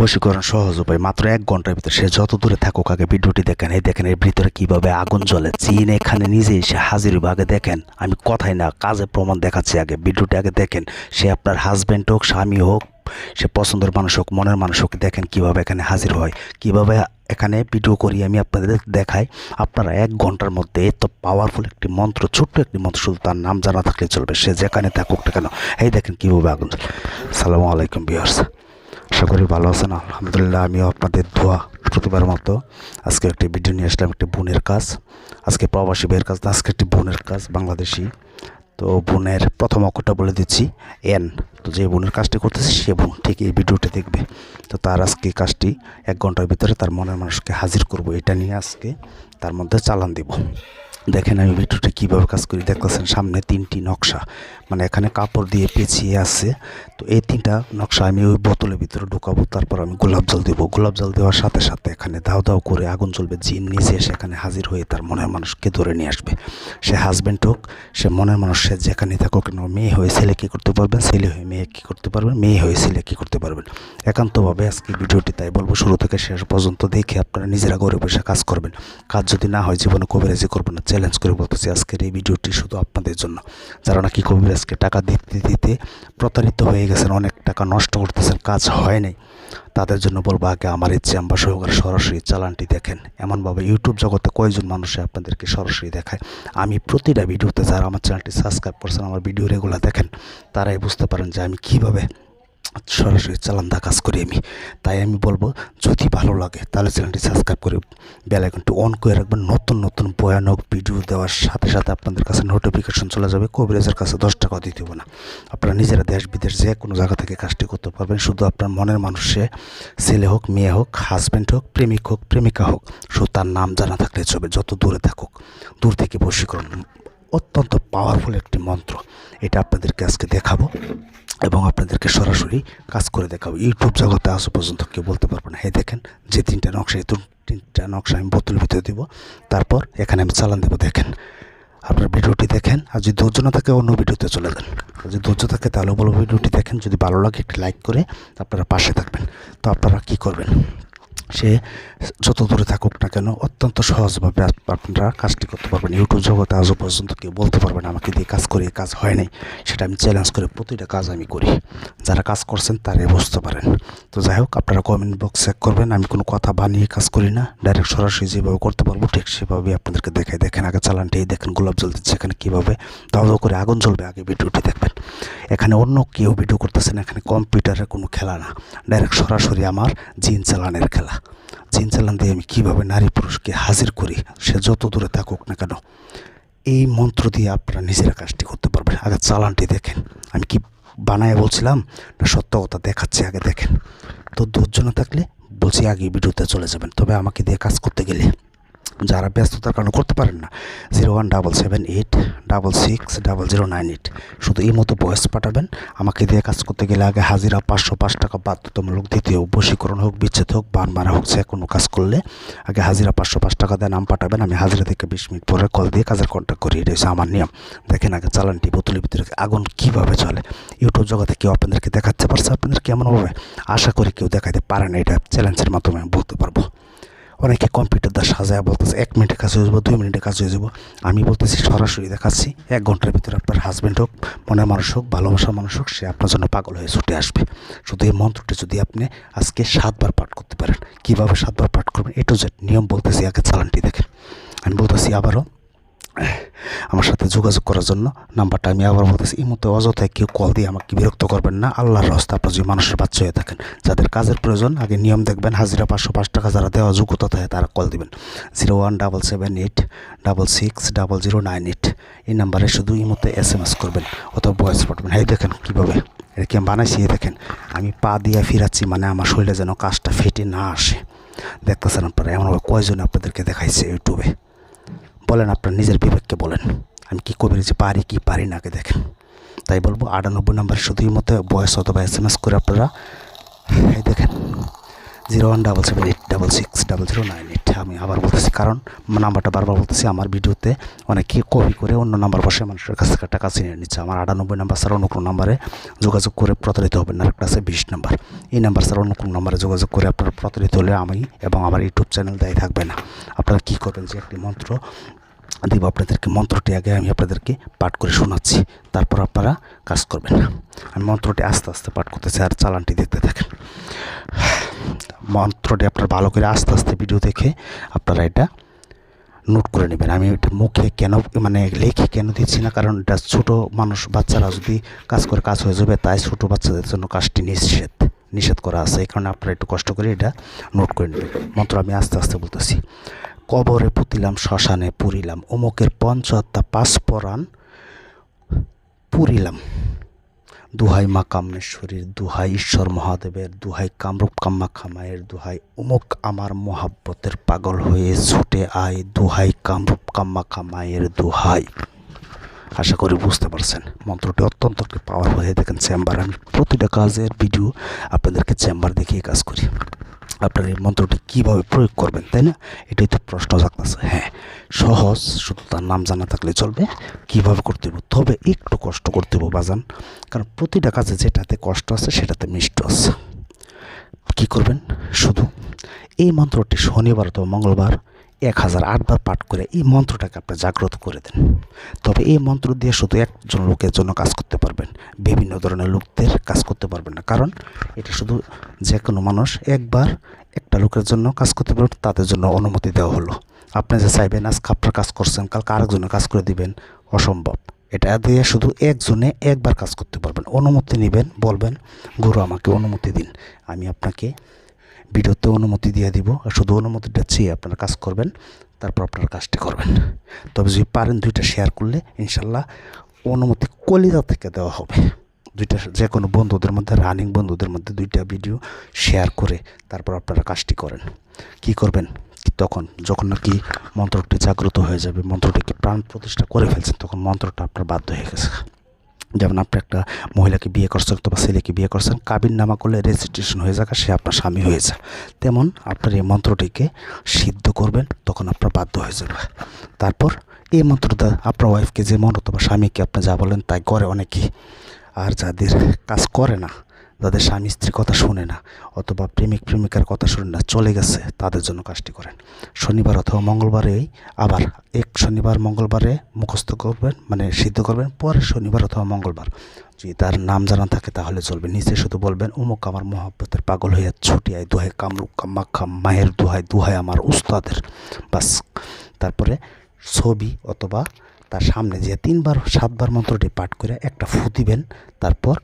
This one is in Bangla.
বশীকরণ সহজ উপায়। মাত্র এক ঘণ্টার ভিতরে সে যত দূরে থাকুক, আগে ভিডিওটি দেখেন। এই দেখেন, এর ভিতরে কীভাবে আগুন জ্বলে। চীন এখানে নিজে এসে হাজির আগে দেখেন, আমি কথাই না কাজে প্রমাণ দেখাচ্ছি আগে। ভিডিওটি আগে দেখেন। সে আপনার হাজব্যান্ড হোক, স্বামী হোক, সে পছন্দের মানুষ হোক, মনের মানুষ হোক, দেখেন কীভাবে এখানে হাজির হয়। কীভাবে এখানে ভিডিও করি, আমি আপনাদের দেখাই। আপনারা এক ঘণ্টার মধ্যে, এত পাওয়ারফুল একটি মন্ত্র, ছোট্ট একটি মন্ত্র, শুধু তার নাম জানা থাকলে চলবে। সে যেখানে থাকুক কেন, এই দেখেন কীভাবে আগুন সালামু আলাইকুম বিয়ার্স আশা করি ভালো আছেন। আলহামদুলিল্লাহ, আমিও আপনাদের দোয়া প্রতিবার মতো। আজকে একটি ভিডিও নিয়ে আসলাম, একটি বোনের কাজ। আজকে প্রবাসী ভাইয়ের কাজ, আজকে একটি বোনের কাজ, বাংলাদেশি। তো বোনের প্রথম অক্ষরটা বলে দিচ্ছি, এন। তো যে বোনের কাজটি করতেছে, সে বোন। ঠিক এই ভিডিওটা দেখবে। তো তার আজকে কাজটি এক ঘণ্টার ভিতরে তার মনের মানুষকে হাজির করব। এটা নিয়ে আজকে তার মধ্যে চালান দিব। দেখেন আমি ভিডিওটা কীভাবে কাজ করি। দেখতেছেন সামনে তিনটি নকশা। মানে এখানে কাপড় দিয়ে পেঁচিয়ে আছে। তো এই তিনটা নকশা আমি ওই বোতলের ভিতরে ঢুকাবো, তারপর আমি গোলাপ জল দেবো। গোলাপ জল দেওয়ার সাথে সাথে এখানে দাও দাও করে আগুন জ্বলবে। জিন নিচে সেখানে হাজির হয়ে তার মনের মানুষকে ধরে নিয়ে আসবে। সে হাজব্যান্ড হোক, সে মনের মানুষ, সে যেখানেই থাকুক কেন মেয়ে হয়ে ছেলে কী করতে পারবেন? ছেলে হয়ে মেয়ে কী করতে পারবেন? মেয়ে হয়ে ছেলে কী করতে পারবেন? একান্তভাবে আজকে ভিডিওটি তাই বলব, শুরু থেকে শেষ পর্যন্ত দেখে আপনারা নিজেরা ঘরে বসে কাজ করবেন। কাজ যদি না হয় জীবনে কবিরাজি করবেন না চ্যালেঞ্জ করে বলতেছি আজকের এই ভিডিওটি শুধু আপনাদের জন্য। যারা নাকি কবিরাজকে টাকা দিতে দিতে প্রতারিত হয়ে গেছেন, অনেক টাকা নষ্ট করতেছেন, কাজ হয় নাই, তাদের জন্য বলব আগে আমার এই চেম্বার সহকারে সরাসরি চালানটি দেখেন। এমনভাবে ইউটিউব জগতে কয়েকজন মানুষে আপনাদেরকে সরাসরি দেখায়? আমি প্রতিটা ভিডিওতে যারা আমার চ্যানেলটি সাবস্ক্রাইব করছেন, আমার ভিডিও রেগুলার দেখেন, তারাই বুঝতে পারেন যে আমি কীভাবে সরাসরি চালান্দা কাজ করি আমি। তাই আমি বলব, যদি ভালো লাগে, তাহলে চ্যানেলটি সাবস্ক্রাইব করে বেল আইকনটি অন করে রাখবেন। নতুন নতুন ভয়ানক ভিডিও দেওয়ার সাথে সাথে আপনাদের কাছে নোটিফিকেশন চলে যাবে। কবিরাজের কাছে দশ টাকা দিতে হবে না। আপনারা নিজেরা দেশ, বিদেশ যে কোনো জায়গা থেকে কাজটি করতে পারবেন। শুধু আপনার মনের মানুষে, ছেলে হোক, মেয়ে হোক হাজব্যান্ড হোক, প্রেমিক হোক, প্রেমিকা হোক, শুধু তার নাম জানা থাকলে চলবে, যত দূরে থাকুক। দূর থেকে বশীকরণ অত্যন্ত পাওয়ারফুল একটি মন্ত্র। এটা আপনাদেরকে আজকে দেখাবো এবং আপনাদেরকে সরাসরি কাজ করে দেখাবো। ইউটিউব জগতে আসো পর্যন্ত কেউ বলতে পারব না। এই দেখেন, যে তিনটা নকশা, এই তিন- তিনটা নকশা আমি বোতলের ভিতরে দেবো। তারপর এখানে আমি চালান দেবো, দেখেন। আপনার ভিডিওটি দেখেন, আর যদি ধৈর্য না থাকে অন্য ভিডিওতে চলে যান। যদি ধৈর্য থাকে তাহলে বলব ভিডিওটি দেখেন। যদি ভালো লাগে একটি লাইক করে আপনারা পাশে থাকবেন। তো আপনারা কি করবেন? সে যত দূরে থাকুক না কেন, অত্যন্ত সহজভাবে আপনারা কাজটি করতে পারবেন। ইউটিউব জগতে আজও পর্যন্ত কেউ বলতে পারবেন আমাকে দিয়ে কাজ করে কাজ হয় নাই। সেটা আমি চ্যালেঞ্জ করে প্রতিটা কাজ আমি করি। যারা কাজ করছেন তারাই বুঝতে পারেন। তো যাই হোক, আপনারা কমেন্ট বক্স চেক করবেন। আমি কোনো কথা বানিয়ে কাজ করি না। ডাইরেক্ট সরাসরি যেভাবে করতে পারব, ঠিক সেভাবে আপনাদেরকে দেখাই। দেখেন, আগে চালানটি দেখেন, গোলাপ জল দিচ্ছে এখানে কীভাবে। দাও দাও করে আগুন জ্বলবে, আগে ভিডিওটি দেখবেন। এখানে অন্য কেউ ভিডিও করতেছেন এখানে কম্পিউটারের কোনো খেলা না। ডাইরেক্ট সরাসরি আমার জিন চালানের খেলা। জিন চালান দিয়ে আমি কীভাবে নারী পুরুষকে হাজির করি, সে যত দূরে থাকুক না কেন, এই মন্ত্র দিয়ে আপনারা নিজেরা কাজটি করতে পারবেন। আগে চালানটি দেখেন। আমি কি বানায় বলছিলাম না সত্য কথা দেখাচ্ছি আগে দেখেন। তো ধৈর্য না থাকলে বলছি আগে ভিডিওতে চলে যাবেন। তবে আমাকে দিয়ে কাজ করতে গেলে যারা ব্যস্ততার কারণে করতে পারেন না, zero one double seven eight double six double zero nine eight. শুধু এই মতো ভয়েস পাঠাবেন। আমাকে দিয়ে কাজ করতে গেলে আগে হাজিরা পাঁচশো পাঁচ টাকা বাধ্যতামূলক দিতে হোক বশীকরণ হোক, বিচ্ছেদ হোক, বান মারা হোক, যে কোনো কাজ করলে আগে হাজিরা পাঁচশো পাঁচ টাকা দিয়ে নাম পাঠাবেন। আমি হাজিরা থেকে বিশ মিনিট পরে কল দিয়ে কাজের কন্ট্যাক্ট করি। এটা হচ্ছে আমার নিয়ম। দেখেন আগে চালানটি বোতলের ভিতরে আগুন কীভাবে চলে ইউটিউব জগতে কেউ আপনাদেরকে দেখাতে পারছে? আপনাদের কেমনভাবে আশা করি কেউ দেখাতে পারে না। এটা চ্যালেঞ্জের মাধ্যমে বলতে পারব। অনেকে কম্পিউটার দিয়ে সাজায়, বলতেছে, এক মিনিটে কাজ হয়ে যাব, দুই মিনিটে কাজ হয়ে যাব। আমি বলতেছি, সরাসরি দেখাচ্ছি, এক ঘণ্টার ভিতরে আপনার হাজব্যান্ড হোক, মনের মানুষ হোক, ভালোবাসার মানুষ হোক, সে আপনার জন্য পাগল হয়ে ছুটে আসবে। শুধু এই মন্ত্রটি যদি আপনি আজকে সাতবার পাঠ করতে পারেন, কীভাবে সাতবার পাঠ করবেন এটু যে নিয়ম বলতেছি, আগে চালানটি দেখেন। আমি বলতেছি, আবারও আমার সাথে যোগাযোগ করার জন্য নাম্বারটা আমি আবার বলতেছি। এই মতো অযথায় কেউ কল দিয়ে আমাকে বিরক্ত করবেন না। আল্লাহর রাস্তা আপনার যদি মানুষের বাচ্চা হয়ে থাকেন, যাদের কাজের প্রয়োজন, আগে নিয়ম দেখবেন, হাজিরা পাঁচশো পাঁচ টাকা যারা দেওয়া যোগ্যতা থাকে তারা কল দিবেন। Zero one double seven eight double six double zero nine eight এই নাম্বারে শুধু এই মতো এস এম এস করবেন অথবা ভয়েস পাঠাবেন। হ্যাঁ দেখেন কীভাবে এটা কি আমি বানাইছি? দেখেন, আমি পা দিয়ে ফিরাচ্ছি মানে আমার শরীরে যেন কাজটা ফেটে না আসে। দেখতেছেন আপনারা, এমনভাবে কয়জন আপনাদেরকে দেখাইছে ইউটিউবে বলেন, আপনার নিজের বিবেককে বলেন। আমি কী কবিরেছি পারি, কি পারি না, আগে দেখেন। তাই বলব, আটানব্বই নাম্বার শুধুই মতো বয়স অথবা এস এম এস করে আপনারা, এই দেখেন, zero one double seven eight double six double zero nine eight. আমি আবার বলতেছি, কারণ নাম্বারটা বারবার বলতেছি, আমার ভিডিওতে অনেকে কপি করে অন্য নাম্বার বসে মানুষের কাছ থেকে টাকা চিনে নিচ্ছে। আমার আটানব্বই নাম্বার ছাড়া অন্য কোনো নাম্বারে যোগাযোগ করে প্রতারিত হবেন না একটা আছে বিশ নাম্বার। এই নাম্বার ছাড়া অন্য কোনো নাম্বারে যোগাযোগ করে আপনারা প্রতারিত হলে আমি এবং আমার ইউটিউব চ্যানেল দায়ী থাকবে না। আপনারা কী করবেন যে একটি মন্ত্র দিব আপনাদেরকে মন্ত্রটি আগে আমি আপনাদেরকে পাঠ করে শোনাচ্ছি। তারপর আপনারা কাজ করবেন। আমি মন্ত্রটি আস্তে আস্তে পাঠ করতেছি আর চালানটি দেখতে থাকেন। মন্ত্রটি আপনার ভালো করে আস্তে আস্তে ভিডিও দেখে আপনারা এটা নোট করে নেবেন। আমি এটা মুখে কেন মানে লেখে কেন দিচ্ছি না? কারণ এটা ছোটো মানুষ, বাচ্চারা যদি কাজ করে কাজ হয়ে যাবে, তাই ছোটো বাচ্চাদের জন্য কাজটি নিষেধ নিষেধ করা আছে। এই কারণে আপনারা একটু কষ্ট করে এটা নোট করে নেবেন। মন্ত্র আমি আস্তে আস্তে বলতেছি। কবরে পুতিলাম, শ্মশানে পুরিলাম অমুকের পঞ্চাত্তা পাঁচ পুরিলাম। দুহাই মা কামেশ্বরীর দুহাই ঈশ্বর মহাদেবের, দুহাই কামরূপ কাম্মাখা খামায়ের, দুহাই উমুক আমার মহাব্বতের পাগল হয়ে ছুটে আয়, দুহাই কামরূপ কাম্মা মায়ের দুহাই। আশা করি বুঝতে পারছেন, মন্ত্রটি অত্যন্ত পাওয়ার হয়ে দেখেন, চেম্বার। আমি প্রতিটা কাজের ভিডিও আপনাদেরকে চেম্বার দেখিয়ে কাজ করি। আপনার এই মন্ত্রটি কীভাবে প্রয়োগ করবেন, তাই না? এটাই তো প্রশ্ন থাকতেছে হ্যাঁ। সহজ, শুধু তার নাম জানা থাকলে চলবে। কীভাবে করতে হবে? তবে একটু কষ্ট করতে হবে, বাজান। কারণ প্রতিটা কাজে যেটাতে কষ্ট আছে, সেটাতে মিষ্ট আছে। কী করবেন? শুধু এই মন্ত্রটি শনিবার অথবা মঙ্গলবার এক হাজার আটবার পাঠ করে এই মন্ত্রটাকে আপনি জাগ্রত করে দেন। তবে এই মন্ত্র দিয়ে শুধু একজন লোকের জন্য কাজ করতে পারবেন, বিভিন্ন ধরনের লোকদের কাজ করতে পারবেন না। কারণ এটা শুধু যে কোনো মানুষ একবার একটা লোকের জন্য কাজ করতে পারবেন তাদের জন্য অনুমতি দেওয়া হলো। আপনি যে চাইবেন, আজকে আপনার কাজ করছেন, কালকে আরেকজনের কাজ করে দিবেন, অসম্ভব। এটা দিয়ে শুধু একজনে একবার কাজ করতে পারবেন। অনুমতি নেবেন, বলবেন, গুরু, আমাকে অনুমতি দিন। আমি আপনাকে ভিডিওতে অনুমতি দিয়ে দিব আর শুধু অনুমতিটা চেয়ে আপনারা কাজ করবেন, তারপর আপনারা কাজটি করবেন। তবে যদি পারেন দুইটা শেয়ার করলে ইনশাল্লাহ অনুমতি কলিজা থেকে দেওয়া হবে। দুইটা যে কোনো বন্ধুদের মধ্যে রানিং বন্ধুদের মধ্যে দুইটা ভিডিও শেয়ার করে তারপর আপনারা কাজটি করেন। কি করবেন? তখন? যখন নাকি মন্ত্রটি জাগ্রত হয়ে যাবে, মন্ত্রটি মন্ত্রটিকে প্রাণ প্রতিষ্ঠা করে ফেলছেন, তখন মন্ত্রটা আপনার বাধ্য হয়ে গেছে। যেমন আপনি একটা মহিলাকে বিয়ে করছেন অথবা ছেলেকে বিয়ে করছেন, কাবিন নামা করলে রেজিস্ট্রেশন হয়ে যাবে সে আপনার স্বামী হয়ে যায় তেমন আপনার এই মন্ত্রটিকে সিদ্ধ করবেন, তখন আপনার বাধ্য হয়ে যাবে। তারপর এই মন্ত্রটা আপনার ওয়াইফকে যেমন অথবা স্বামীকে আপনি যা বলেন তাই করে অনেকে আর যাদের কাজ করে না যাদের স্বামী স্ত্রীর কথা শুনে না, অথবা প্রেমিক প্রেমিকার কথা শুনে না, চলে গেছে তাদের জন্য কাজটি করেন। শনিবার অথবা মঙ্গলবারেই আবার এক শনিবার মঙ্গলবারে মুখস্থ করবেন মানে সিদ্ধ করবেন পরে শনিবার অথবা মঙ্গলবার। যদি তার নাম জানা থাকে তাহলে চলবে। নিচে শুধু বলবেন অমুক আমার মহাব্বতের পাগল হইয়া ছুটিয়ায় দুহাই কামরুক কামাক্ষা মায়ের দুহাই দুহাই আমার উস্তাদের। বাস। তারপরে ছবি অথবা তার সামনে যে তিনবার, সাতবার মন্ত্রটি পাঠ করে একটা ফু দিবেন, তারপর